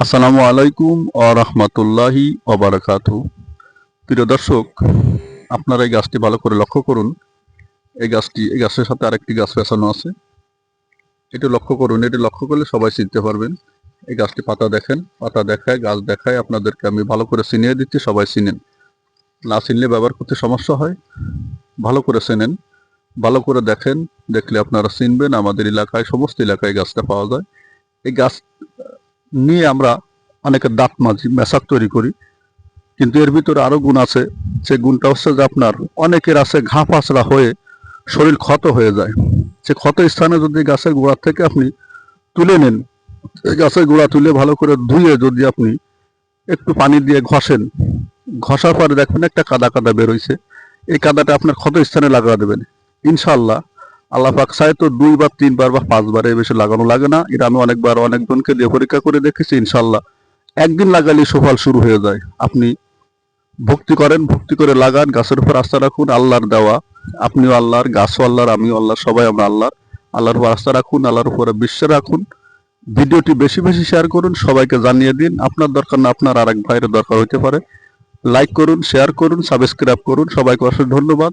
আসসালামু আলাইকুম ও রহমতুল্লাহি ওবারাকাতু প্রিয় দর্শক, আপনারা এই গাছটি ভালো করে লক্ষ্য করুন। এই গাছটি, এই গাছের সাথে আরেকটি গাছ পেছানো আছে। এটি লক্ষ্য করুন, এটি লক্ষ্য করলে সবাই চিনতে পারবেন। এই গাছটি পাতা দেখেন, পাতা দেখায়, গাছ দেখায়, আপনাদেরকে আমি ভালো করে চিনিয়ে দিচ্ছি, সবাই চিনেন। না চিনলে ব্যবহার করতে সমস্যা হয়, ভালো করে চেনেন। ভালো করে দেখেন, দেখলে আপনারা চিনবেন, আমাদের এলাকায়, সমস্ত এলাকায় গাছটা পাওয়া যায়। এই গাছ নিয়ে আমরা অনেকের দাঁত মাঝি মেশাক তৈরি করি। কিন্তু এর ভিতরে আরও গুণ আছে সে গুণটা হচ্ছে যে আপনার অনেকের আছে ঘা পাচড়া হয়ে শরীর ক্ষত হয়ে যায়। সে ক্ষত স্থানে যদি গাছের গোড়া থেকে আপনি তুলে নেন, এই গাছের গোড়া তুলে ভালো করে ধুয়ে যদি আপনি একটু পানি দিয়ে ঘষেন, ঘষার পরে দেখবেন একটা কাদা কাদা বেরোইছে এই কাদাটা আপনার ক্ষত স্থানে লাগা দেবেন। ইনশাল্লাহ আল্লাহ পাক চায় তো দুইবার, তিনবার বা পাঁচবার এই বেশি লাগানো লাগে না। এটা আমি অনেকবার অনেকজনকে দিয়ে পরীক্ষা করে দেখেছি ইনশাল্লাহ একদিন লাগালে সুফল শুরু হয়ে যায়। আপনি ভক্তি করেন, ভক্তি করে লাগান, গাছের উপর আস্থা রাখুন, আল্লাহর দেওয়া। আপনিও আল্লাহর, গাছও আল্লাহর, আমিও আল্লাহর, সবাই আমরা আল্লাহর। আল্লাহর উপর আস্থা রাখুন, আল্লাহর উপরে বিশ্বাস রাখুন। ভিডিওটি বেশি বেশি শেয়ার করুন, সবাইকে জানিয়ে দিন। আপনার দরকার না, আপনার আরেক ভাইয়ের দরকার হতে পারে। লাইক করুন, শেয়ার করুন, সাবস্ক্রাইব করুন। সবাইকে অসংখ্য ধন্যবাদ।